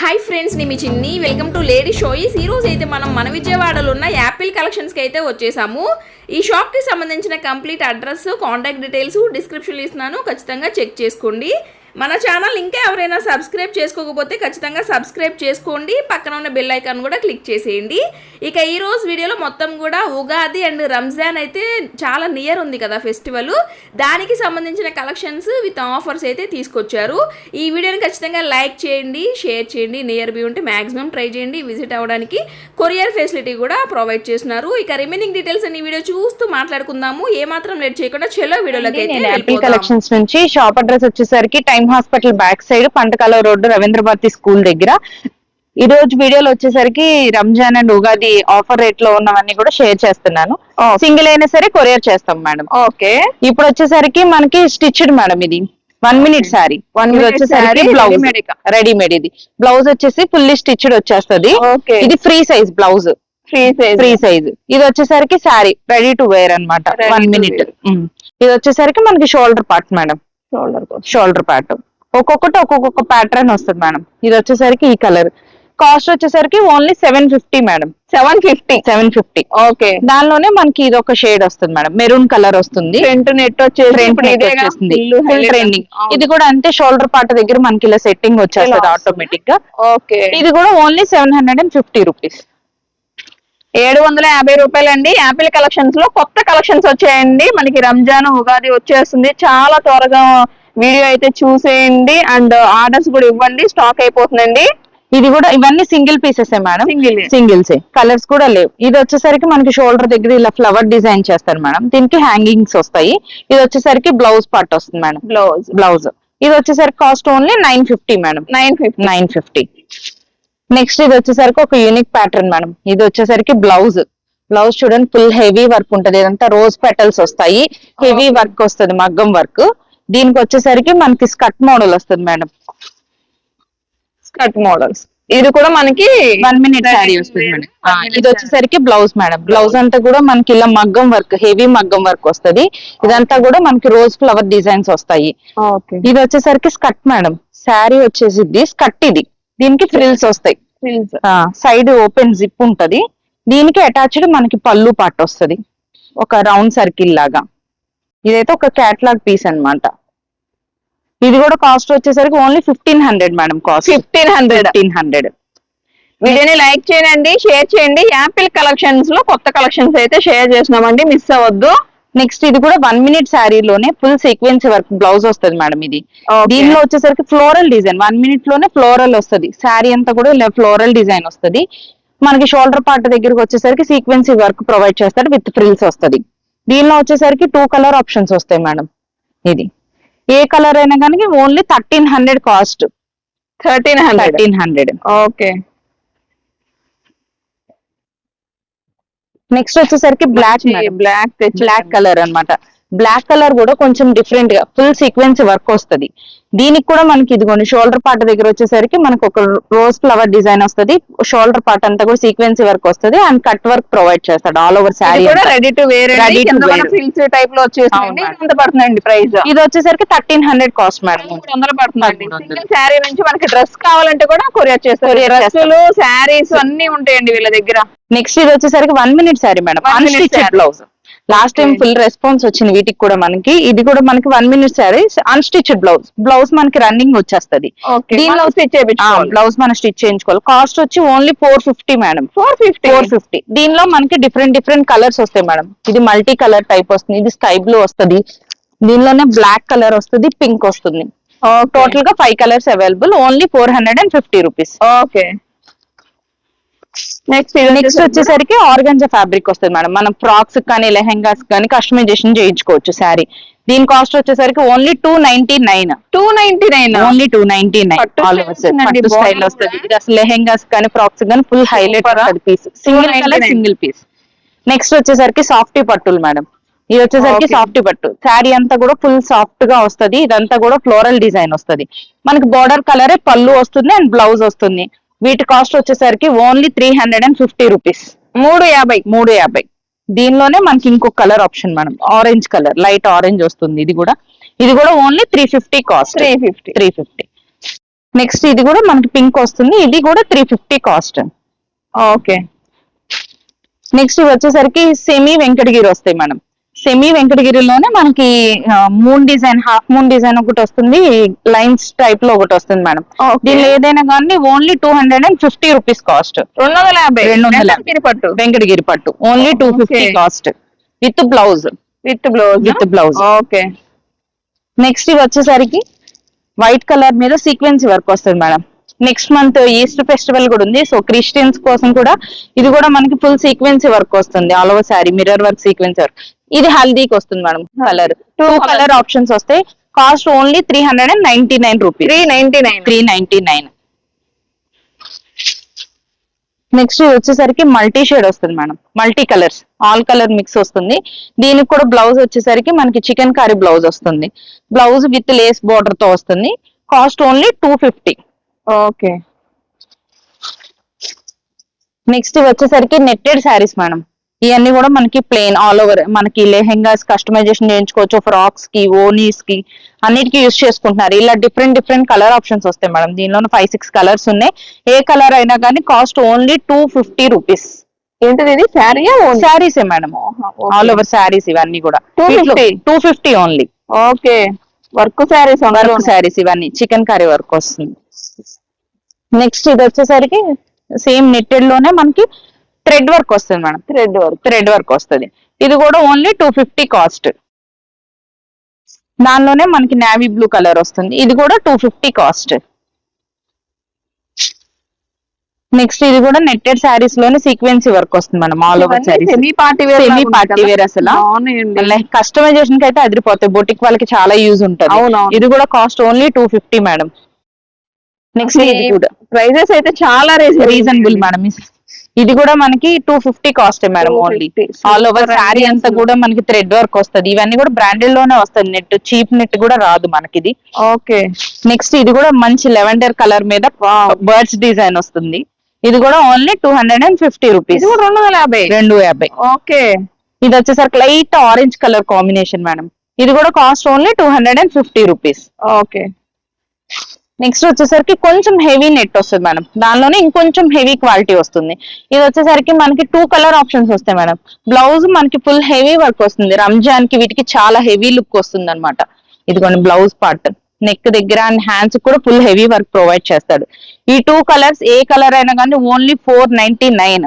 Hi friends నేను మీ చిన్ని. Welcome to lady show ఈ రోజు అయితే మనం మన విజయవాడలో ఉన్న యాపిల్ కలెక్షన్స్కి అయితే వచ్చేసాము. ఈ షాప్కి సంబంధించిన కంప్లీట్ అడ్రస్ కాంటాక్ట్ డీటెయిల్స్ డిస్క్రిప్షన్లో ఇస్తున్నాను. ఖచ్చితంగా చెక్ చేసుకోండి. మన ఛానల్ ఇంకా ఎవరైనా సబ్స్క్రైబ్ చేసుకోకపోతే ఖచ్చితంగా సబ్స్క్రైబ్ చేసుకోండి. పక్కన ఉన్న బెల్ ఐకాన్ కూడా క్లిక్ చేసేయండి. ఇక ఈ రోజు వీడియోలో మొత్తం కూడా ఉగాది అండ్ రంజాన్ అయితే చాలా నియర్ ఉంది కదా ఫెస్టివల్ దానికి సంబంధించిన కలెక్షన్స్ విత్ ఆఫర్స్ అయితే తీసుకొచ్చారు. ఈ వీడియోని ఖచ్చితంగా లైక్ చేయండి షేర్ చేయండి. నియర్ బీ ఉంటే మాక్సిమం ట్రై చేయండి. విజిట్ అవ్వడానికి కొరియర్ ఫెసిలిటీ కూడా ప్రొవైడ్ చేస్తున్నారు. ఇక రిమైనింగ్ డీటెయిల్స్ అన్ని వీడియో చూస్తూ మాట్లాడుకుందాము. ఏ మాత్రం లేట్ చేయకుండా చెలో వీడియోలోకి అయితే. కలెక్షన్స్ నుంచి షాప్ అడ్రస్ వచ్చేసరికి హాస్పిటల్ బ్యాక్ సైడ్ పంటకాల రోడ్డు రవీంద్ర భారతి స్కూల్ దగ్గర. ఈ రోజు వీడియోలో వచ్చేసరికి రంజాన్ అండ్ ఉగాది ఆఫర్ రేట్లో ఉన్నవన్నీ కూడా షేర్ చేస్తున్నాను. సింగిల్ అయినా సరే కొరియర్ చేస్తాం మేడం. ఓకే. ఇప్పుడు వచ్చేసరికి మనకి స్టిచ్డ్ మేడం ఇది. One minute sorry. ఇది minute వచ్చేసరికి బ్లౌజ్. రెడీమేడ్ ఇది. బ్లౌజ్ వచ్చేసి ఫుల్లీ స్టిచ్డ్ వచ్చేస్తది. ఇది free size blouse. Free size. Free size. ఇది వచ్చేసరికి శారీ రెడీ టు వేర్ అన్నమాట. Ready one minute. ఇది వచ్చేసరికి మనకి shoulder part madam. Shoulder shoulder part ఒక్కొక్కటి ఒక్కొక్క ప్యాటర్న్ వస్తుంది మేడం ఇది వచ్చేసరికి ఈ కలర్ కాస్ట్ వచ్చేసరికి only seven fifty madam seven fifty seven fifty okay దానిలోనే మనకి ఇది ఒక షేడ్ వస్తుంది మేడం మెరూన్ కలర్ వస్తుంది. ఫ్రంట్ నెట్ వచ్చేసి వచ్చేస్తుంది. Full trending. ఇది కూడా అంతే షోల్డర్ పార్ట్ దగ్గర మనకి ఇలా సెట్టింగ్ వచ్చేస్తుంది. ఆటోమేటిక్గా. ఓకే ఇది కూడా only seven hundred and fifty rupees ఏడు వందల యాభై రూపాయలండి. యాపిల్ కలెక్షన్స్లో కొత్త కలెక్షన్స్ వచ్చాయండి. మనకి రంజాన్ ఉగాది వచ్చేస్తుంది. చాలా త్వరగా వీడియో అయితే చూసేయండి. అండ్ ఆర్డర్స్ కూడా ఇవ్వండి. స్టాక్ అయిపోతుందండి. ఇది కూడా ఇవన్నీ సింగిల్ పీసెస్ మేడం? ఏ. సింగిల్స్. కలర్స్ కూడా లేవు. ఇది వచ్చేసరికి మనకి షోల్డర్ దగ్గర ఇలా ఫ్లవర్ డిజైన్ చేస్తారు మేడం. దీనికి హ్యాంగింగ్స్ వస్తాయి. ఇది వచ్చేసరికి బ్లౌజ్ పార్ట్ వస్తుంది మేడం. బ్లౌజ్. బ్లౌజ్. ఇది వచ్చేసరికి cost only nine fifty madam. Nine fifty. Nine fifty. Next ఇది వచ్చేసరికి ఒక యూనిక్ ప్యాటర్న్ మేడం ఇది వచ్చేసరికి బ్లౌజ్ బ్లౌజ్ చూడండి ఫుల్ హెవీ వర్క్ ఉంటది. ఇదంతా రోజ్ పెటల్స్ వస్తాయి. హెవీ వర్క్ వస్తుంది మగ్గం వర్క్ దీనికి వచ్చేసరికి మనకి స్కర్ట్ మోడల్ వస్తుంది మేడం స్కర్ట్ మోడల్స్ ఇది కూడా మనకి వన్ మినిట్ శారీ వస్తుంది మేడం ఇది వచ్చేసరికి బ్లౌజ్ మేడం బ్లౌజ్ అంతా కూడా మనకి ఇలా మగ్గం వర్క్ హెవీ మగ్గం వర్క్ వస్తది. ఇదంతా కూడా మనకి రోజ్ ఫ్లవర్ డిజైన్స్ వస్తాయి. ఇది వచ్చేసరికి స్కర్ట్ మేడం శారీ వచ్చేసి స్కర్ట్ ఇది. దీనికి ఫ్రిల్స్ వస్తాయి. సైడ్ ఓపెన్ జిప్ ఉంటది. దీనికి అటాచ్డ్ మనకి పళ్ళు పాట వస్తది. ఒక రౌండ్ సర్కిల్ లాగా. ఇదైతే ఒక క్యాట్లాగ్ పీస్ అన్నమాట. ఇది కూడా కాస్ట్ వచ్చేసరికి only fifteen hundred madam cost fifteen hundred fifteen hundred వీడియోని లైక్ చేయండి షేర్ చేయండి. యాపిల్ కలెక్షన్స్లో కొత్త కలెక్షన్స్ అయితే షేర్ చేసినామండి మిస్ అవ్వద్దు. నెక్స్ట్ ఇది కూడా వన్ మినిట్ శారీలోనే ఫుల్ సీక్వెన్స్ వర్క్ బ్లౌజ్ వస్తుంది మేడం ఇది. దీనిలో వచ్చేసరికి ఫ్లోరల్ డిజైన్ వన్ మినిట్లోనే ఫ్లోరల్ వస్తుంది. శారీ అంతా కూడా ఇలా ఫ్లోరల్ డిజైన్ వస్తుంది. మనకి షోల్డర్ పార్ట్ దగ్గరకు వచ్చేసరికి సీక్వెన్సీ వర్క్ ప్రొవైడ్ చేస్తాడు విత్ ఫ్రిల్స్ వస్తుంది. దీనిలో వచ్చేసరికి టూ కలర్ ఆప్షన్స్ వస్తాయి మేడం ఇది. ఏ కలర్ అయినా కానీ only thirteen hundred cost. Thirteen hundred. Thirteen hundred. Okay. Next వచ్చేసరికి బ్లాక్ బ్లాక్ తెచ్చి బ్లాక్ కలర్ అన్నమాట. బ్లాక్ కలర్ కూడా కొంచెం డిఫరెంట్గా ఫుల్ సీక్వెన్స్ వర్క్ వస్తది. దీనికి కూడా మనకి ఇదిగోండి షోల్డర్ పార్ట్ దగ్గర వచ్చేసరికి మనకు ఒక రోజ్ ఫ్లవర్ డిజైన్ వస్తది. షోల్డర్ పార్ట్ అంతా కూడా సీక్వెన్సీ వర్క్ వస్తది అండ్ కట్ వర్క్ ప్రొవైడ్ చేస్తాడు ఆల్ ఓవర్ శారీ కూడా ready to wear wear. Frills టైప్లో. ఎంత పడుతుందండి ప్రైస్ ఇది వచ్చేసరికి థర్టీన్ హండ్రెడ్ కాస్ట్ మేడం వందలు. సింగిల్ శారీ నుంచి మనకి డ్రెస్ కావాలంటే కూడా కొరియర్ చేస్తారు. డ్రెస్సులు శారీస్ అన్ని ఉంటాయండి వీళ్ళ దగ్గర. నెక్స్ట్ ఇది వచ్చేసరికి one minute sari madam unstitched. Blouse last time. Full response వచ్చింది వీటికి కూడా మనకి. ఇది కూడా మనకి one minute sari unstitched blouse blouse మనకి రన్నింగ్ వచ్చేస్తది. దీనిలో బ్లౌజ్ మనం స్టిచ్ చేయించుకోవాలి. కాస్ట్ వచ్చి only four fifty madam four fifty four fifty దీనిలో మనకి డిఫరెంట్ డిఫరెంట్ కలర్స్ వస్తాయి మేడం ఇది మల్టీ కలర్ టైప్ వస్తుంది. ఇది స్కై బ్లూ వస్తుంది. దీనిలోనే బ్లాక్ కలర్ వస్తుంది పింక్ వస్తుంది. టోటల్గా five colours available only four hundred and fifty rupees okay next next వచ్చేసరికి ఆర్గంజా ఫ్యాబ్రిక్ వస్తుంది మేడం. మనం ఫ్రాక్స్ కానీ లెహెంగాస్ కానీ కస్టమైజేషన్ చేయించుకోవచ్చు శారీ. దీని కాస్ట్ వచ్చేసరికి only two ninety nine. Two ninety nine only two ninety nine all over style వస్తుంది? ఇది అసలు లెహెంగాస్ కానీ ఫ్రాక్స్ కానీ ఫుల్ హైలైట్? వస్తుంది piece single colour 299. Single piece next వచ్చేసరికి సాఫ్టీ పట్టులు మేడం. ఇది వచ్చేసరికి. సాఫ్టీ పట్టు. శారీ అంతా కూడా ఫుల్ సాఫ్ట్గా వస్తది. ఇదంతా కూడా ఫ్లోరల్ డిజైన్ వస్తది. మనకి బార్డర్ కలరే పళ్ళు వస్తుంది అండ్ బ్లౌజ్ వస్తుంది. వీటి కాస్ట్ వచ్చేసరికి only three hundred and fifty rupees మూడు యాభై మూడు యాభై. దీనిలోనే మనకి ఇంకొక colour option madam. Orange colour light orange వస్తుంది ఇది కూడా. ఇది కూడా only three fifty cost three fifty three fifty next ఇది కూడా మనకి పింక్ వస్తుంది. ఇది కూడా three fifty cost okay next ఇవి వచ్చేసరికి సెమీ వెంకటగిరి వస్తాయి మేడం. సెమీ వెంకటగిరిలోనే మనకి moon design half moon design ఒకటి వస్తుంది లైన్స్ టైప్లో ఒకటి వస్తుంది మేడం. దీనిలో ఏదైనా కానీ only two hundred and fifty rupees cost రెండు వందల యాభై. రెండు వందల పట్టు. వెంకటగిరి పట్టు. Only two fifty. Cost with blouse with blouse With blouse. Okay next ఇవి వచ్చేసరికి వైట్ కలర్ మీద సీక్వెన్స్ వర్క్ వస్తుంది madam. Next month Easter festival కూడా ఉంది. సో క్రిస్టియన్స్ కోసం కూడా ఇది కూడా మనకి ఫుల్ సీక్వెన్స్ వర్క్ వస్తుంది. All over sorry mirror work sequence work ఇది హల్దీకి వస్తుంది madam colour. Two colour options వస్తాయి cost only three hundred and ninety nine rupees. Three ninety nine. Three ninety nine. Next వచ్చేసరికి మల్టీ షేడ్ వస్తుంది madam. Multi colours. All colour mix వస్తుంది. దీనికి కూడా blouse వచ్చేసరికి మనకి చికెన్ కర్రీ బ్లౌజ్ వస్తుంది. Blouse with lace బోర్డర్తో వస్తుంది. Cost only two fifty. Okay. Next వచ్చేసరికి నెట్టెడ్ శారీస్ మేడం. ఇవన్నీ కూడా మనకి ప్లెయిన్ ఆల్ ఓవర్ మనకి లెహెంగాస్ కస్టమైజేషన్ చేయించుకోవచ్చు ఫ్రాక్స్కి ఓనీస్కి అన్నిటికీ యూస్ చేసుకుంటున్నారు. ఇలా డిఫరెంట్ డిఫరెంట్ కలర్ ఆప్షన్స్ వస్తాయి మేడం. దీనిలో ఫైవ్ సిక్స్ కలర్స్ ఉన్నాయి. ఏ కలర్ అయినా కానీ cost only two fifty rupees ఏంటిది ఇది? శారీ శారీసే మేడం. ఆల్ ఓవర్ శారీస్ ఇవన్నీ కూడా. 250. Two fifty only okay. Work saris work saris ఇవన్నీ. చికెన్ కర్రీ వర్క్ వస్తుంది. నెక్స్ట్ ఇది వచ్చేసరికి సేమ్ నెట్టెడ్లోనే మనకి థ్రెడ్ వర్క్ వస్తుంది madam. Thread work thread work వస్తుంది. ఇది కూడా ఓన్లీ టూ ఫిఫ్టీ కాస్ట్ దానిలోనే మనకి నావీ బ్లూ కలర్ వస్తుంది. ఇది కూడా టూ ఫిఫ్టీ కాస్ట్ నెక్స్ట్ ఇది కూడా నెట్టెడ్ శారీస్లోనే సీక్వెన్సీ వర్క్ వస్తుంది madam all over saris semi party wear semi party wear అసలు. కస్టమైజేషన్కి అయితే అదిరిపోతాయి. బొటిక్ వాళ్ళకి చాలా యూజ్ ఉంటుంది. ఇది కూడా cost only two fifty madam. Next ఇది కూడా. ప్రైజెస్ అయితే చాలా రీజనబుల్ మేడం. ఇది కూడా మనకి two fifty cost madam 250. Only all over sari అంతా. కూడా మనకి థ్రెడ్ వర్క్ వస్తుంది. ఇవన్నీ కూడా బ్రాండెడ్లోనే వస్తుంది. నెట్ చీప్ నెట్ కూడా రాదు మనకి ఇది. ఓకే. నెక్స్ట్ ఇది కూడా మంచి లెవెండర్ కలర్ మీద బర్డ్స్ డిజైన్ వస్తుంది. ఇది కూడా only two hundred and fifty rupees రెండు వందల యాభై. రెండు యాభై. ఓకే. ఇది వచ్చేసరికి light orange colour combination madam ఇది కూడా cost only two hundred and fifty rupees okay. Next వచ్చేసరికి కొంచెం హెవీ నెట్ వస్తుంది మేడం దానిలోనే ఇంకొంచెం హెవీ క్వాలిటీ వస్తుంది. ఇది వచ్చేసరికి మనకి టూ కలర్ ఆప్షన్స్ వస్తాయి మేడం బ్లౌజ్ మనకి ఫుల్ హెవీ వర్క్ వస్తుంది. రంజాన్కి వీటికి చాలా హెవీ లుక్ వస్తుంది అనమాట ఇదిగోండి బ్లౌజ్ పార్ట్ నెక్ దగ్గర అండ్ హ్యాండ్స్ కూడా ఫుల్ హెవీ వర్క్ ప్రొవైడ్ చేస్తాడు. ఈ టూ కలర్స్ ఏ కలర్ అయినా కానీ only four ninety nine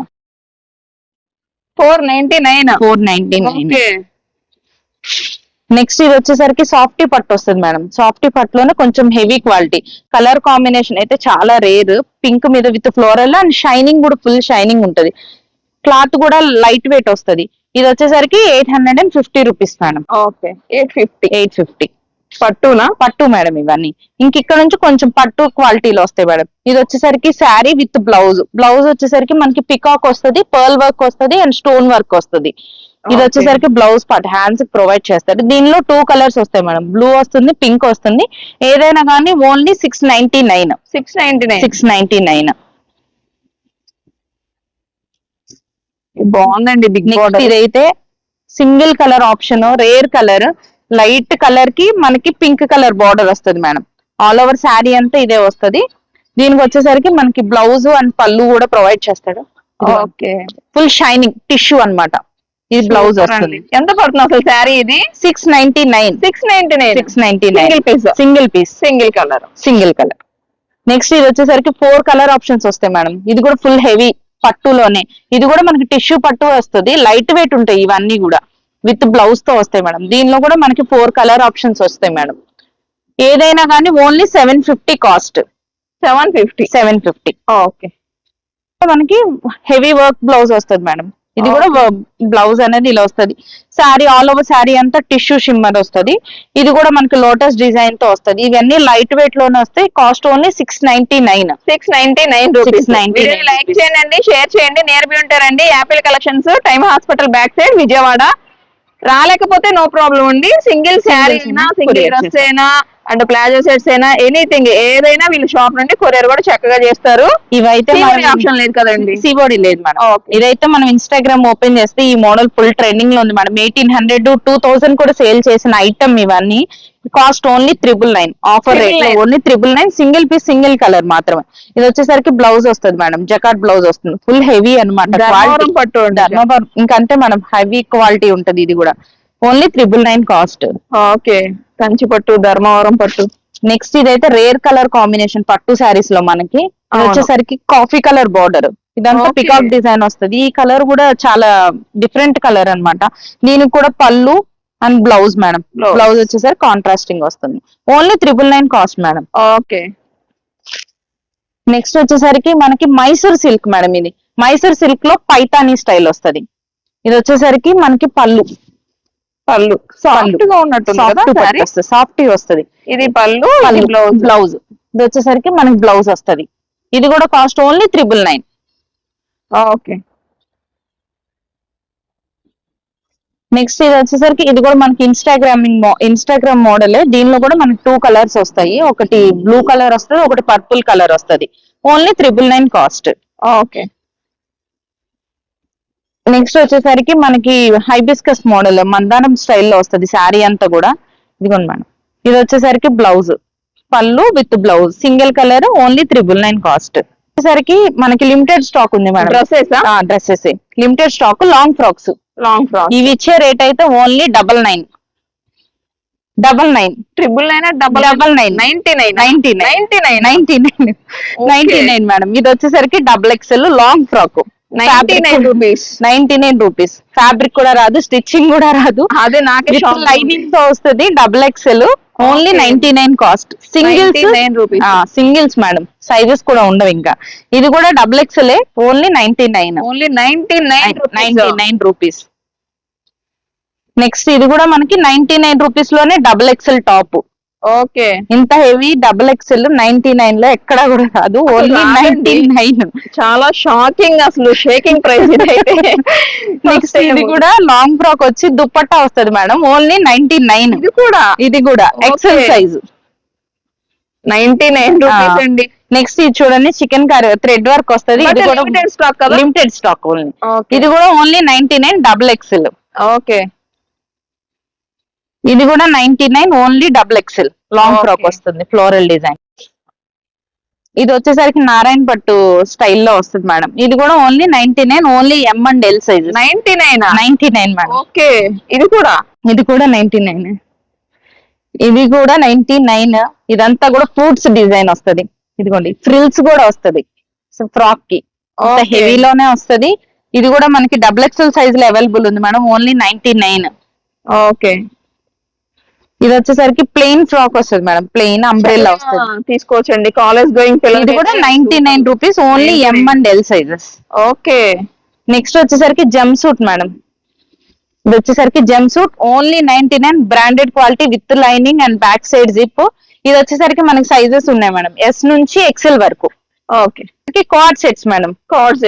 four ninety nine four ninety nine next ఇది వచ్చేసరికి సాఫ్టీ పట్టు వస్తుంది మేడం. సాఫ్టీ పట్టులోనే కొంచెం హెవీ క్వాలిటీ కలర్ కాంబినేషన్ అయితే చాలా రేర్ పింక్ మీద విత్ ఫ్లోరల్ అండ్ షైనింగ్ కూడా ఫుల్ షైనింగ్ ఉంటది. క్లాత్ కూడా లైట్ వెయిట్ వస్తది. ఇది వచ్చేసరికి eight hundred and fifty rupees madam. Okay. Eight fifty eight fifty పట్టునా? పట్టు మేడం ఇవన్నీ. ఇంక ఇక్కడ నుంచి కొంచెం పట్టు క్వాలిటీలో వస్తాయి మేడం. ఇది వచ్చేసరికి శారీ విత్ బ్లౌజ్ బ్లౌజ్ వచ్చేసరికి మనకి పికాక్ వస్తది పర్ల్ వర్క్ వస్తది అండ్ స్టోన్ వర్క్ వస్తది. ఇది. వచ్చేసరికి బ్లౌజ్ పార్ట్ హ్యాండ్స్ ప్రొవైడ్ చేస్తారు. దీనిలో టూ కలర్స్ వస్తాయి మేడం బ్లూ వస్తుంది పింక్ వస్తుంది. ఏదైనా కానీ only six ninety nine six ninety nine six ninety nine బాగుందండి బిగ్ నెక్స్ట్ ఇదైతే single colour option rare colour light కలర్కి మనకి పింక్ కలర్ బార్డర్ వస్తుంది మేడం ఆల్ ఓవర్ శారీ అంతా ఇదే వస్తది. దీనికి వచ్చేసరికి మనకి బ్లౌజ్ అండ్ పళ్ళు కూడా ప్రొవైడ్ చేస్తాడు. ఓకే ఫుల్ షైనింగ్ టిష్యూ అన్నమాట. ఇది బ్లౌజ్ వస్తుంది. ఎంత పడుతుంది అసలు శారీ ఇది? Six ninety nine six ninety nine six ninety nine single piece single piece single colour single colour next ఇది వచ్చేసరికి ఫోర్ కలర్ ఆప్షన్స్ వస్తాయి మేడం ఇది కూడా ఫుల్ హెవీ పట్టులోనే. ఇది కూడా మనకి టిష్యూ పట్టు వస్తుంది. లైట్ వెయిట్ ఉంటాయి ఇవన్నీ కూడా. విత్ బ్లౌజ్తో వస్తాయి మేడం దీనిలో కూడా మనకి ఫోర్ కలర్ ఆప్షన్స్ వస్తాయి మేడం ఏదైనా కానీ only seven fifty cost seven fifty seven fifty okay మనకి హెవీ వర్క్ బ్లౌజ్ వస్తుంది మేడం ఇది కూడా బ్లౌజ్ అనేది ఇలా వస్తుంది. శారీ ఆల్ ఓవర్ శారీ అంతా టిష్యూ షిమ్మర్ వస్తుంది. ఇది కూడా మనకి లోటస్ డిజైన్తో వస్తుంది. ఇవన్నీ లైట్ వెయిట్లోనే వస్తాయి. Cost only six ninety nine six ninety nine rupees 699 like. చేయండి షేర్ చేయండి. నియర్ ఉంటారండి. Apple collections time hospital back side Vijayawada రాలేకపోతే no problem అండి. సింగిల్ శారీ అయినా సింగిల్ డ్రెస్ అయినా అండ్ ప్లాజో సెట్స్ అయినా ఎనీథింగ్ ఏదైనా వీళ్ళ షాప్ నుండి కొరియర్ కూడా చక్కగా చేస్తారు. ఇవైతే ఆప్షన్ లేదు కదండి? సిబోడి లేదు మేడం. ఇదైతే మనం ఇన్స్టాగ్రామ్ ఓపెన్ చేస్తే ఈ మోడల్ ఫుల్ ట్రెండింగ్లో ఉంది madam. Eighteen hundred two thousand కూడా సేల్ చేసిన ఐటమ్ ఇవన్నీ. Cost only triple nine. Offer రేట్లో 999. Only triple nine. Single piece single colour మాత్రమే. ఇది వచ్చేసరికి బ్లౌజ్ వస్తుంది మేడం. జకాట్ బ్లౌజ్ వస్తుంది. ఫుల్ హెవీ అనమాట పట్టు ఇంకంతే మేడం. హెవీ క్వాలిటీ ఉంటది ఇది కూడా. Only triple nine cost. Okay. Kanchi పట్టు ధర్మవరం పట్టు. నెక్స్ట్ ఇదైతే రేర్ కలర్ కాంబినేషన్ పట్టు శారీస్లో మనకి. వచ్చేసరికి కాఫీ కలర్ బార్డర్. ఇదంతా. పికాక్ డిజైన్ వస్తది. ఈ కలర్ కూడా చాలా డిఫరెంట్ కలర్ అన్నమాట. దీనికి కూడా పళ్ళు and blouse madam. Blouse. Blouse వచ్చేసరికి కాంట్రాస్టింగ్ వస్తుంది. Only triple nine cost madam. Okay. Next వచ్చేసరికి మనకి మైసూర్ సిల్క్ మేడం ఇది. మైసూర్ సిల్క్లో పైతానీ స్టైల్ వస్తది. ఇది వచ్చేసరికి మనకి పళ్ళు. పళ్ళు. సాఫ్ట్గా saree? సాఫ్ట్ వస్తది. ఇది పళ్ళు బ్లౌజ్ బ్లౌజ్ ఇది వచ్చేసరికి మనకి బ్లౌజ్ వస్తది. ఇది కూడా cost only triple nine okay. Next ఇది వచ్చేసరికి ఇది కూడా మనకి ఇన్స్టాగ్రామింగ్ ఇన్స్టాగ్రామ్ మోడల్ దీనిలో కూడా మనకి టూ కలర్స్ వస్తాయి. ఒకటి బ్లూ కలర్ వస్తుంది ఒకటి పర్పుల్ కలర్ వస్తది. Only triple nine cost okay. Next వచ్చేసరికి మనకి హైబిస్కస్ మోడల్ మందారం స్టైల్లో వస్తది శారీ అంతా కూడా. ఇదిగోండి మేడం. ఇది వచ్చేసరికి బ్లౌజ్ పళ్ళు with blouse single colour only triple nine cost వచ్చేసరికి మనకి లిమిటెడ్ స్టాక్ ఉంది madam. Dresses dresses limited stock long frocks long frock ఇవి ఇచ్చే రేట్ అయితే only double nine double nine triple nine double double nine ninety nine ninety nine ninety nine ninety nine ninety nine madam ఇది వచ్చేసరికి double XL long frock ninety nine rupees ninety nine rupees fabric కూడా రాదు stitching కూడా రాదు. అదే నాకే లైనింగ్తో వస్తుంది double XL only. Ninety nine cost singles 99 rupees. Singles madam sizes కూడా ఉండవు ఇంకా. ఇది కూడా double XL only ninety nine only ninety nine ninety nine rupees next ఇది కూడా మనకి నైన్టీ నైన్ రూపీస్లోనే డబుల్ ఎక్స్ఎల్ టాప్ ఓకే. ఇంత హెవీ డబుల్ ఎక్స్ఎల్ నైన్టీ నైన్లో ఎక్కడ కూడా రాదు ఓన్లీ. Ninety nine. చాలా షాకింగ్ అసలు షేకింగ్ ప్రైస్ ఇదైతే. నెక్స్ట్ ఇది కూడా లాంగ్ ఫ్రాక్ వచ్చి దుప్పట్టా వస్తది మేడం. Only ninety nine. ఇది కూడా? ఇది కూడా. XL Okay. Size. Ninety nine rupees అండి. నెక్స్ట్ ఇది చూడండి చికెన్ కర్రీ థ్రెడ్ వర్క్ వస్తది. ఇది కూడా లిమిటెడ్ స్టాక్ కదా? లిమిటెడ్ స్టాక్ ఓన్లీ ఇది కూడా only ninety nine double XL okay. ఇది కూడా ninety nine only double XL long. Frock వస్తుంది ఫ్లోరల్ డిజైన్ ఇది వచ్చేసరికి నారాయణ పట్టు స్టైల్లో వస్తుంది మేడం. ఇది కూడా only ninety nine only M and L size ninety nine? Ninety nine madam. Okay. ఇది కూడా? ఇది కూడా నైన్టీ నైన్. ఇది కూడా నైన్టీ నైన్. ఇదంతా కూడా ఫ్రూట్స్ డిజైన్ వస్తది. ఇదిగోండి ఫ్రిల్స్ కూడా వస్తది. ఫ్రాక్కి. హెవీలోనే వస్తది. ఇది కూడా మనకి డబుల్ ఎక్స్ఎల్ సైజ్లో అవైలబుల్ ఉంది madam only ninety nine. Okay ఇది వచ్చేసరికి ప్లెయిన్ ఫ్రాక్ వస్తుంది మేడం ప్లెయిన్ అంబ్రెల్లా వస్తుంది. తీసుకోవచ్చండి. కాలేజ్ గోయింగ్ ఇది కూడా ninety nine rupees only M and L sizes okay next వచ్చేసరికి జమ్ సూట్ మేడం ఇది వచ్చేసరికి jumpsuit only ninety nine branded quality with lining and back side zip ఇది వచ్చేసరికి మనకి సైజెస్ ఉన్నాయి మేడం ఎస్ నుంచి ఎక్సెల్ వరకు. Okay co-ord sets madam co-ords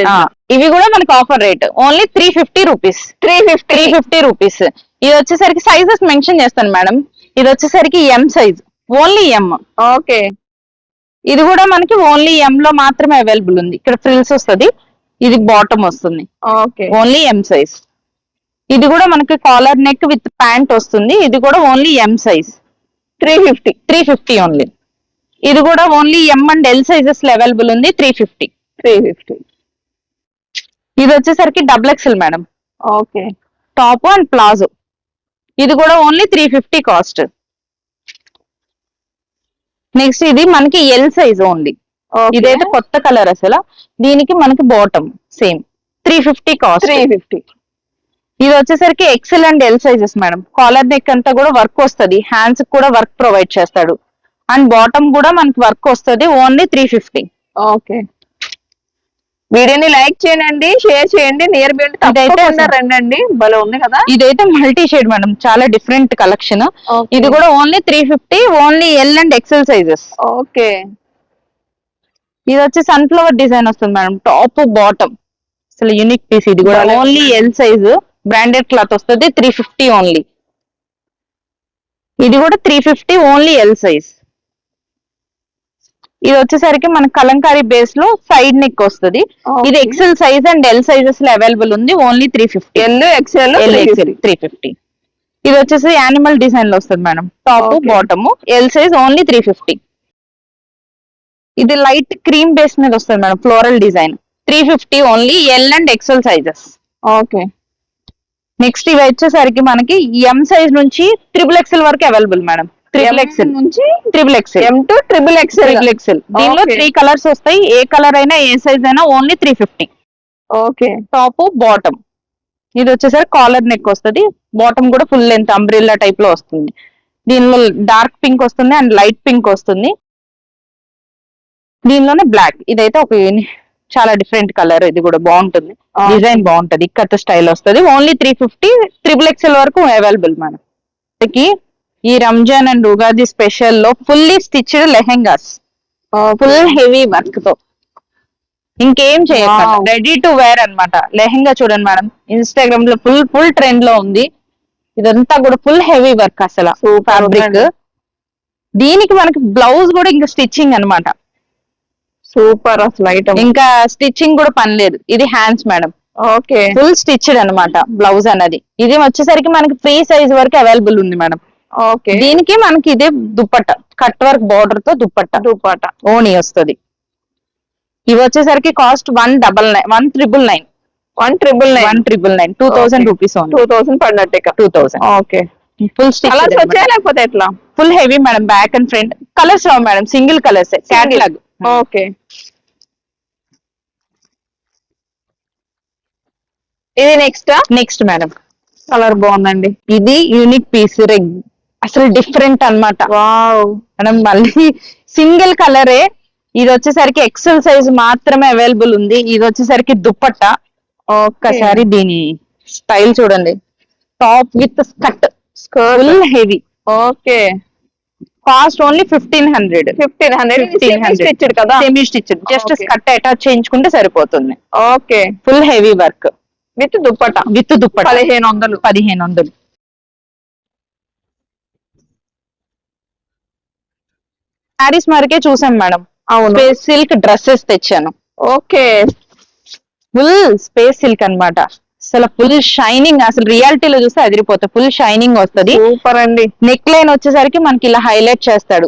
ఇవి కూడా మనకి offer rate only three fifty rupees three fifty three fifty rupees ఇది వచ్చేసరికి సైజెస్ మెన్షన్ చేస్తాను మేడం ఇది వచ్చేసరికి M size only M okay ఇది కూడా మనకి ఓన్లీ ఎం లో మాత్రమే అవైలబుల్ ఉంది. ఇక్కడ ఫ్రిల్స్ వస్తుంది ఇది బాటమ్ వస్తుంది. ఓకే ఓన్లీ ఎం సైజ్ ఇది కూడా మనకి కాలర్ నెక్ విత్ ప్యాంట్ వస్తుంది. ఇది కూడా only M size three fifty three fifty only ఇది కూడా ఓన్లీ ఎం అండ్ ఎల్ సైజెస్లో అవైలబుల్ ఉంది త్రీ ఫిఫ్టీ త్రీ ఫిఫ్టీ ఇది వచ్చేసరికి double XL madam okay top and palazzo ఇది కూడా only three fifty cost next ఇది మనకి ఎల్ సైజ్ ఓన్లీ ఇదైతే కొత్త కలర్ అసలు. దీనికి మనకి bottom same three fifty cost three fifty ఇది వచ్చేసరికి XL and L sizes madam collar neck అంతా కూడా వర్క్ వస్తుంది. హ్యాండ్స్ కూడా వర్క్ ప్రొవైడ్ చేస్తాడు. అండ్ బాటమ్ కూడా మనకి వర్క్ వస్తుంది ఓన్లీ త్రీ ఫిఫ్టీ ఓకే వీడియోని లైక్ చేయండి షేర్ చేయండి. నియర్ బై తప్పకుండా అసలు- రండి భలే ఉంది కదా? ఇదైతే మల్టీ షేడ్ మేడం. చాలా డిఫరెంట్ కలెక్షన్. ఇది కూడా only three fifty only L and XL sizes okay. ఇది వచ్చి సన్ఫ్లవర్ డిజైన్ వస్తుంది మేడం. టాప్ బాటమ్ అసలు యూనిక్ పీస్ ఇది కూడా. Only L size branded cloth వస్తుంది త్రీ ఫిఫ్టీ ఓన్లీ ఇది కూడా three fifty only L size ఇది వచ్చేసరికి మన కలంకారీ బేస్లో సైడ్ నెక్ వస్తుంది. ఇది ఎక్సెల్ సైజ్ అండ్ ఎల్ సైజెస్లో అవైలబుల్ ఉంది. Only three fifty L XL three fifty ఇది వచ్చేసి యానిమల్ డిజైన్లో వస్తుంది madam. Top. Bottom L size only three fifty ఇది లైట్ క్రీమ్ బేస్ మీద వస్తుంది madam floral design three fifty only L and XL sizes okay next ఇవి వచ్చేసరికి మనకి ఎం సైజ్ నుంచి ట్రిపుల్ ఎక్సెల్ వరకు అవైలబుల్ మేడం. ట్రిపుల్ ఎక్సెల్ నుంచి triple XL M to triple XL triple XL దీనిలో. Three colours వస్తాయి. ఏ కలర్ అయినా ఏ సైజ్ అయినా only three fifty okay top bottom ఇది వచ్చేసరికి కాలర్ నెక్ వస్తుంది. బాటమ్ కూడా ఫుల్ లెంత్ అంబ్రిల్లా టైప్లో వస్తుంది. దీనిలో డార్క్ పింక్ వస్తుంది అండ్ లైట్ పింక్ వస్తుంది. దీనిలోనే బ్లాక్ ఇదైతే ఒక చాలా డిఫరెంట్ కలర్ ఇది కూడా బాగుంటుంది. డిజైన్ బాగుంటది. ఇక్కత స్టైల్ వస్తుంది. Only three fifty triple XL వరకు అవైలబుల్ మేడం మనకి ఈ Ramzan and Ugadi స్పెషల్లో fully stitched lehengas. Full heavy వర్క్తో. ఇంకేం Wow. రెడీ టు వేర్ అన్నమాట. లెహెంగా చూడండి మేడం. ఇన్స్టాగ్రామ్లో ఫుల్ ఫుల్ ట్రెండ్లో ఉంది. ఇదంతా కూడా ఫుల్ హెవీ వర్క్ అసలు. ఫ్యాబ్రిక్. దీనికి మనకి బ్లౌజ్ కూడా ఇంకా స్టిచ్చింగ్ అన్నమాట. సూపర్ అసలు ఐటమ్ ఇంకా స్టిచ్చింగ్ కూడా పని లేదు. ఇది hands madam. Okay full stitched అన్నమాట బ్లౌజ్ అన్నది ఇది వచ్చేసరికి మనకి ఫ్రీ సైజ్ వరకు అవైలబుల్ ఉంది మేడం. ఓకే దీనికి మనకి ఇదే దుప్పట్ట కట్ వర్క్ బార్డర్తో దుప్పట్ట. దుపాట ఓని వస్తుంది. ఇవి వచ్చేసరికి cost one double nine one triple nine one triple one nine triple nine two thousand. Rupees two thousand పడినట్టే two thousand okay full colours stitch వచ్చాయా లేకపోతే ఎట్లా? Full heavy madam back and front colours Rao madam single colours catalogue okay ఇది next next madam colour బాగుందండి. ఇది unique piece రెగ్ అసలు different అన్నమాట. Wow. మనం మళ్ళీ సింగిల్ కలరే ఇది వచ్చేసరికి ఎక్సెల్ సైజ్ మాత్రమే అవైలబుల్ ఉంది. ఇది వచ్చేసరికి దుప్పట్ట. ఒక్కసారి దీని స్టైల్ చూడండి. Top with skirt full heavy okay cost only fifteen hundred fifteen hundred fifteen hundred ఇచ్చాడు కదా? Semi stitch just. Skirt attach చేయించుకుంటే సరిపోతుంది. Okay full heavy work with dupatta with dupatta. పదిహేను వందలు. పదిహేను వందలు. శారీస్ మరకే చూసాం మేడం. అవును. సిల్క్ డ్రెస్సెస్ తెచ్చాను. ఓకే. ఫుల్ స్పేస్ సిల్క్ అన్నమాట. అసలు ఫుల్ షైనింగ్ అసలు రియాలిటీలో చూస్తే అదిరిపోతుంది. ఫుల్ షైనింగ్ వస్తది. సూపర్ అండి. నెక్ లైన్ వచ్చేసరికి మనకి ఇలా హైలైట్ చేస్తాడు.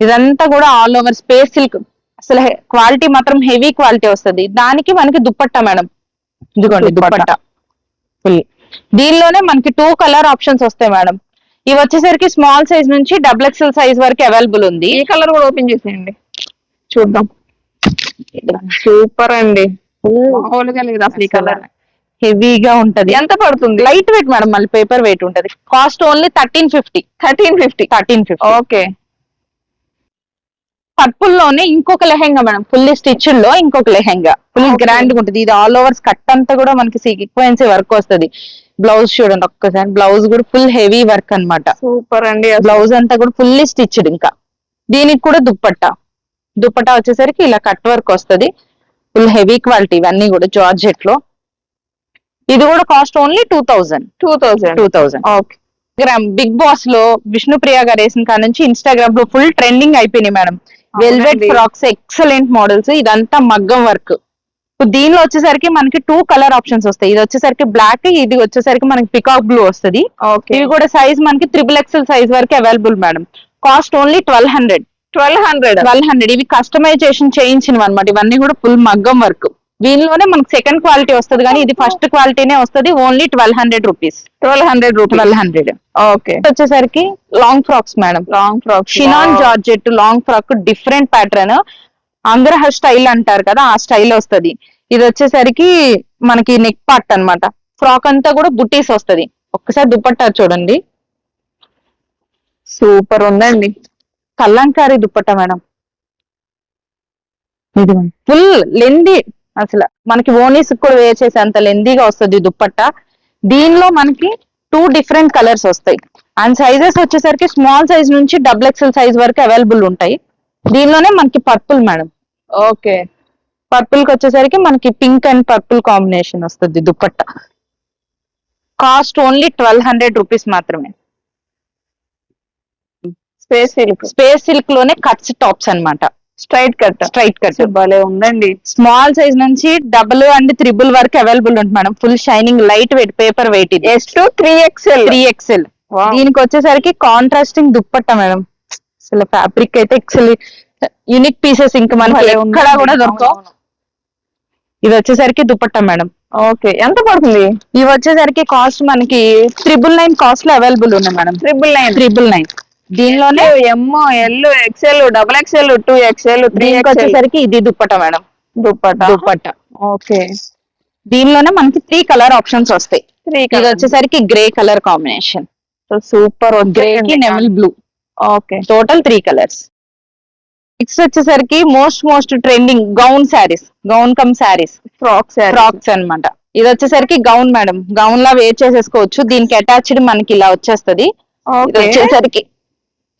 ఇదంతా కూడా ఆల్ ఓవర్ స్పేస్ సిల్క్ అసలు క్వాలిటీ మాత్రం హెవీ క్వాలిటీ వస్తది. దానికి మనకి దుప్పట్టా మేడం. ఇదిగోండి. దుప్పట్టా. ఫుల్ దీనిలోనే మనకి టూ కలర్ ఆప్షన్స్ వస్తాయి మేడం. ఇవి వచ్చేసరికి స్మాల్ సైజ్ నుంచి డబుల్ ఎక్స్ఎల్ సైజ్ వరకు అవైలబుల్ ఉంది. ఈ కలర్ కూడా ఓపెన్ చేసేయండి. చూద్దాం. సూపర్ అండి. లేదు అసలు ఈ కలర్. హెవీగా ఉంటది. ఎంత పడుతుంది? లైట్ వెయిట్ మేడం మళ్ళీ పేపర్ వెయిట్ ఉంటది. Cost only thirteen fifty thirteen fifty. Thirteen fifty. Okay. పర్పుల్లోనే ఇంకొక లెహెంగా మేడం. ఫుల్లీ స్టిచ్లో ఇంకొక లెహెంగా. ఫుల్. గ్రాండ్గా ఉంటుంది. ఇది ఆల్ ఓవర్ కట్ అంతా కూడా మనకి సీక్వెన్సీ వర్క్ వస్తది. బ్లౌజ్ చూడండి ఒక్కసారి. బ్లౌజ్ కూడా ఫుల్ హెవీ వర్క్ అన్నమాట. సూపర్ అండి బ్లౌజ్ అంతా కూడా ఫుల్లీ స్టిచ్డ్ ఇంకా. దీనికి కూడా దుప్పట్టా. దుప్పట్టా వచ్చేసరికి ఇలా కట్ వర్క్ వస్తది. ఫుల్ హెవీ క్వాలిటీ ఇవన్నీ కూడా జార్జెట్లో. ఇది కూడా cost only two thousand two thousand two thousand okay Bigg బాస్లో విష్ణుప్రియ గారు వేసిన కాడ నుంచి ఇన్స్టాగ్రామ్లో ఫుల్ ట్రెండింగ్ అయిపోయినాయి madam. Velvet. Frocks excellent models ఇదంతా మగ్గం వర్క్. దీనిలో వచ్చేసరికి మనకి టూ కలర్ ఆప్షన్స్ వస్తాయి. ఇది వచ్చేసరికి బ్లాక్ ఇది వచ్చేసరికి మనకి పికాక్ బ్లూ వస్తది. ఇవి కూడా సైజ్ మనకి త్రిబుల్ ఎక్సెల్ సైజ్ వరకు available madam cost only twelve hundred twelve hundred twelve hundred ఇవి కస్టమైజేషన్ చేయించినవి అనమాట ఇవన్నీ కూడా ఫుల్ మగ్గం వర్క్. దీనిలోనే మనకి సెకండ్ క్వాలిటీ వస్తది కానీ ఇది ఫస్ట్ క్వాలిటీనే వస్తది. Only twelve hundred rupees twelve hundred rupees twelve hundred okay వచ్చేసరికి long frocks madam long frock chiffon georgette long frock different pattern Andhra style అంటారు కదా ఆ స్టైల్ వస్తది. ఇది వచ్చేసరికి మనకి నెక్ పార్ట్ అన్నమాట. ఫ్రాక్ అంతా కూడా బుట్టీస్ వస్తది. ఒక్కసారి దుపట్టా చూడండి. సూపర్ ఉందండి. Kalamkari dupatta madam full length అసలు మనకి ఓనీస్ కూడా వేర్ చేసే అంత లెందీగా వస్తుంది దుప్పట్టా. దీనిలో మనకి టూ డిఫరెంట్ కలర్స్ వస్తాయి. అండ్ సైజెస్ వచ్చేసరికి స్మాల్ సైజ్ నుంచి డబుల్ ఎక్స్ఎల్ సైజ్ వరకు అవైలబుల్ ఉంటాయి. దీనిలోనే మనకి పర్పుల్ మేడం ఓకే. పర్పుల్కి వచ్చేసరికి మనకి పింక్ అండ్ పర్పుల్ కాంబినేషన్ వస్తుంది dupatta cost only twelve hundred rupees మాత్రమే. Space silk. స్పేస్ సిల్క్లోనే కట్స్ టాప్స్ అన్నమాట. స్ట్రైట్ కట్ స్ట్రైట్ కట్ భలే ఉందండి. స్మాల్ సైజ్ నుంచి డబుల్ అండ్ త్రిబుల్ వరకు అవైలబుల్ ఉంటుంది madam. Full shining light weight paper weight ఇది. S to three XL three XL దీనికి వచ్చేసరికి కాంట్రాస్టింగ్ దుప్పట్ట మేడం. అసలు ఫ్యాబ్రిక్ అయితే ఎక్సెల్ యూనిక్ పీసెస్ ఇంకా మనకి ఎక్కడ కూడా దొరకవు. ఇది వచ్చేసరికి దుప్పట్ట మేడం. ఓకే. ఎంత పడుతుంది? ఇవి వచ్చేసరికి కాస్ట్ మనకి త్రిబుల్ నైన్ కాస్ట్లో అవైలబుల్ ఉన్నాయి madam. Triple nine triple nine దీనిలోనే? M L XL double XL two XL three వచ్చేసరికి ఇది దుప్పట్ట మేడం. దుప్పట. దుప్పట్ట ఓకే. దీనిలోనే మనకి త్రీ కలర్ ఆప్షన్స్ వస్తాయి. త్రీ ఇది వచ్చేసరికి grey colour combination super grey కి నెమల్ blue okay total three colours next వచ్చేసరికి most most trending gown saris gown come saris frocks frocks అన్నమాట. ఇది వచ్చేసరికి గౌన్ మేడం. గౌన్ లా వేర్ చేసేసుకోవచ్చు. దీనికి అటాచ్డ్ మనకి ఇలా వచ్చేస్తది. వచ్చేసరికి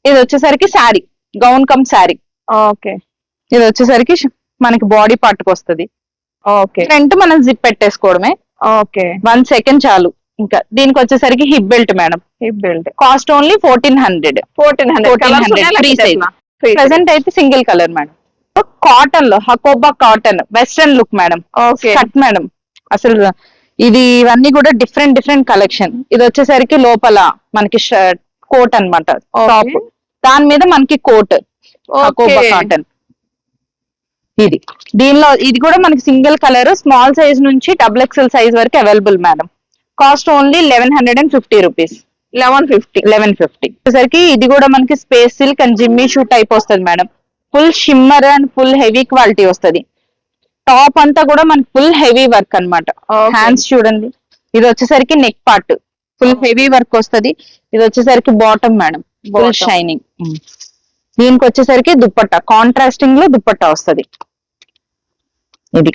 ఇది వచ్చేసరికి sari gown come sari. Okay. ఇది వచ్చేసరికి మనకి బాడీ పార్ట్కి వస్తుంది ఓకే. ఫ్రంట్ మనం జిప్ పెట్టేసుకోవడమే. ఓకే. వన్ సెకండ్ చాలు. ఇంకా దీనికి వచ్చేసరికి hip belt madam hip belt cost only fourteen hundred fourteen hundred 1400 free size. Present అయితే సింగిల్ కలర్ మేడం కాటన్లో hakoba cotton western look madam okay. Cut madam అసలు ఇది ఇవన్నీ కూడా డిఫరెంట్ డిఫరెంట్ కలెక్షన్ ఇది వచ్చేసరికి లోపల మనకి షర్ట్ కోట్ అన్నమాట. టాప్ దాని మీద మనకి కోట్. కాటన్ ఇది. దీనిలో ఇది కూడా మనకి సింగిల్ కలర్. స్మాల్ సైజ్ నుంచి డబుల్ ఎక్స్ఎల్ సైజ్ వరకు available madam cost only eleven hundred and fifty rupees eleven fifty eleven fifty వచ్చేసరికి ఇది కూడా మనకి space silk and Jimmy Choo type వస్తుంది madam full shimmer and full heavy quality వస్తుంది. Top అంతా కూడా మనకి ఫుల్ హెవీ వర్క్ అన్నమాట. Okay. హ్యాండ్స్ చూడండి. ఇది వచ్చేసరికి neck part full heavy work వస్తది. ఇది వచ్చేసరికి బాటమ్ మేడం ఫుల్. షైనింగ్ దీనికి వచ్చేసరికి దుప్పట్ట. కాంట్రాస్టింగ్లో దుప్పట్ట వస్తది. ఇది.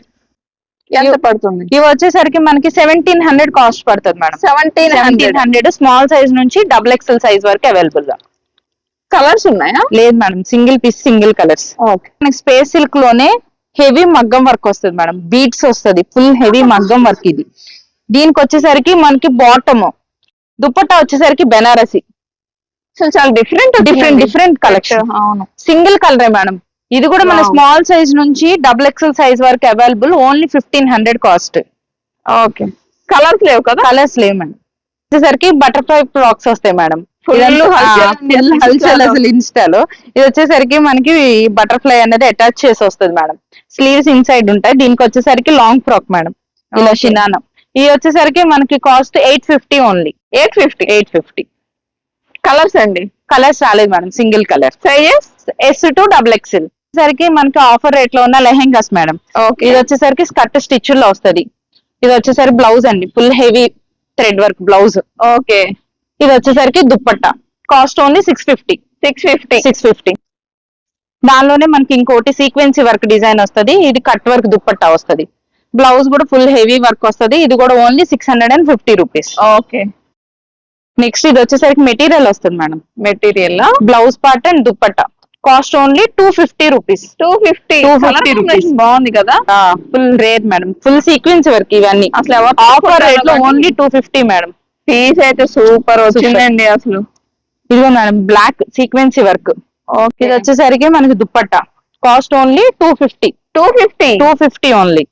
ఎంత పడుతుంది? ఇవి వచ్చేసరికి మనకి సెవెంటీన్ హండ్రెడ్ కాస్ట్ పడుతుంది madam seventeen seventeen hundred hundred small size నుంచి డబుల్ ఎక్స్ఎల్ సైజ్ వరకు అవైలబుల్గా. కలర్స్ ఉన్నాయా? లేదు madam single piece single colours okay మనకి స్పేస్ సిల్క్లోనే హెవీ మగ్గం వర్క్ వస్తుంది మేడం బీట్స్ వస్తుంది. ఫుల్ హెవీ మగ్గం వర్క్ ఇది. దీనికి వచ్చేసరికి మనకి బాటమ్ దుపట్టా వచ్చేసరికి బెనారసి. సో చాలా డిఫరెంట్ డిఫరెంట్ డిఫరెంట్ కలెక్షన్ అవును. సింగిల్ కలరే మేడం. ఇది కూడా మన. స్మాల్ సైజ్ నుంచి డబుల్ ఎక్స్ఎల్ సైజ్ వరకు available only fifteen hundred cost okay colours లేవు కదా? కలర్స్ లేవు మేడం. వచ్చేసరికి బటర్ఫ్లై ఫ్రాక్స్ వస్తాయి మేడం. హల్చల్. అసలు ఇన్స్టాలో ఇది వచ్చేసరికి మనకి బటర్ఫ్లై అనేది అటాచ్ చేసి వస్తుంది మేడం. స్లీవ్స్ ఇన్సైడ్ ఉంటాయి. దీనికి వచ్చేసరికి లాంగ్ ఫ్రాక్ మేడం. ఇలా. షినానం ఇది వచ్చేసరికి మనకి cost eight fifty only eight fifty eight fifty colours అండి? కలర్స్ రాలేదు madam single colour sizes S to double XL సరికి మనకి ఆఫర్ రేట్లో ఉన్న లెహెంగాస్ మేడం. ఓకే ఇది వచ్చేసరికి స్కర్ట్ స్టిచ్లో వస్తది. ఇది వచ్చేసరికి బ్లౌజ్ అండి full heavy thread work blouse okay ఇది వచ్చేసరికి dupatta. Cost only six fifty six fifty six fifty దానిలోనే మనకి ఇంకోటి సీక్వెన్సీ వర్క్ డిజైన్ వస్తది. ఇది కట్ వర్క్ దుప్పట్టా వస్తది. బ్లౌజ్ కూడా ఫుల్ హెవీ వర్క్ వస్తది. ఇది కూడా only six hundred and fifty rupees okay. Next ఇది వచ్చేసరికి మెటీరియల్ వస్తుంది madam. Material blouse part and dupatta. Cost only two fifty rupees two fifty 250 rupees. బాగుంది కదా? Full rate madam. Full sequence work ఇవన్నీ. అసలు ఆఫర్ రేట్లో only two fifty madam. Piece అయితే super వచ్చిందండి అసలు. ఇదిగో మేడం బ్లాక్ సీక్వెన్సీ వర్క్ ఓకే. ఇది వచ్చేసరికి మనకి dupatta. Cost only two fifty two fifty two fifty only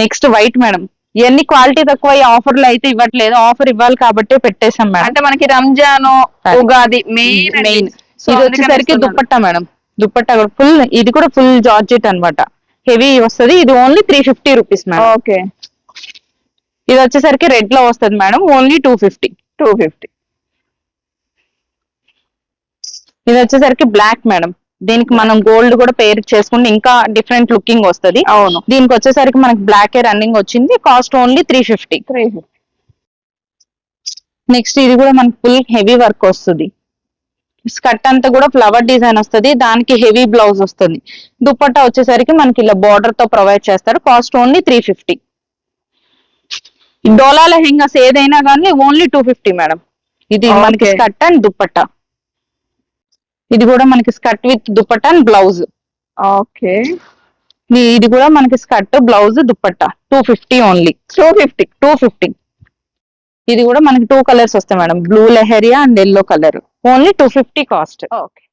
next white madam. ఇవన్నీ క్వాలిటీ తక్కువ ఆఫర్లు అయితే ఇవ్వట్లేదు. ఆఫర్ ఇవ్వాలి కాబట్టి పెట్టేశాం మేడం. అంటే మనకి రంజాన్. ఉగాది మెయిన్ మెయిన్ ఇది వచ్చేసరికి దుప్పట్టా మేడం. దుప్పట్టా కూడా ఫుల్ ఇది కూడా ఫుల్ జార్జెట్ అన్నమాట. హెవీ వస్తది. ఇది only three fifty rupees madam. Okay. ఇది వచ్చేసరికి రెడ్లో వస్తది madam. Only two fifty two fifty. ఇది వచ్చేసరికి బ్లాక్ మేడం. దీనికి మనం గోల్డ్ కూడా పేర్ చేసుకుంటే ఇంకా డిఫరెంట్ లుకింగ్ వస్తది. అవును. దీనికి వచ్చేసరికి మనకి బ్లాక్ ఏ రన్నింగ్ వచ్చింది. Cost only three fifty next ఇది కూడా మనకి ఫుల్ హెవీ వర్క్ వస్తుంది. స్కర్ట్ అంతా కూడా ఫ్లవర్ డిజైన్ వస్తుంది. దానికి హెవీ బ్లౌజ్ వస్తుంది. దుపట్టా వచ్చేసరికి మనకి ఇలా బార్డర్తో ప్రొవైడ్ చేస్తారు. Cost only three fifty Dola lehengas ఏదైనా కానీ ఓన్లీ టూ ఫిఫ్టీ మేడం ఇది మనకి. స్కర్ట్ అండ్ దుపట్టా ఇది కూడా మనకి skirt with dupatta and blouse. Okay. ఇది కూడా మనకి skirt blouse dupatta two fifty only. Two fifty. Two fifty. ఇది కూడా మనకి టూ కలర్స్ వస్తాయి madam. Blue leheriya and yellow colour. Only two fifty cost. Okay.